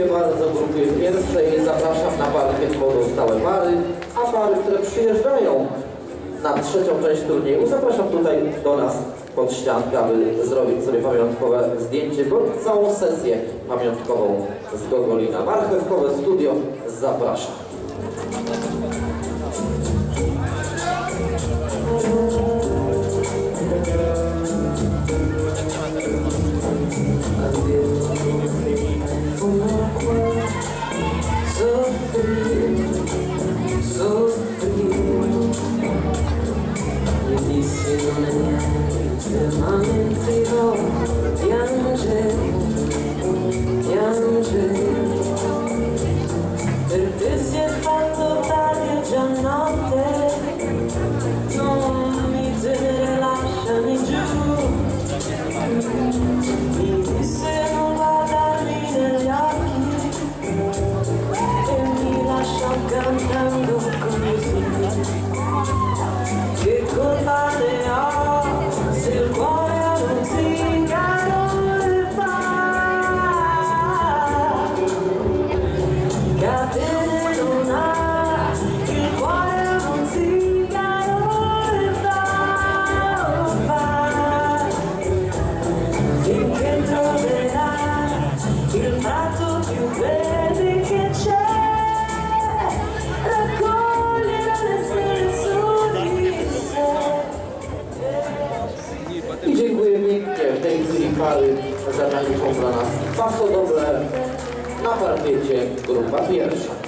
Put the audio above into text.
Dziękuję bardzo grupie pierwszej. Zapraszam na parkiet pozostałe pary, a pary, które przyjeżdżają na trzecią część turnieju, zapraszam tutaj do nas pod ściankę, aby zrobić sobie pamiątkowe zdjęcie, bądź całą sesję pamiątkową z Gogolina. Marchewkowe studio zapraszam. The moment you're jędrzej, jędrzej, Pary zatańczą dla nas pasodoble na parkiecie grupa pierwsza.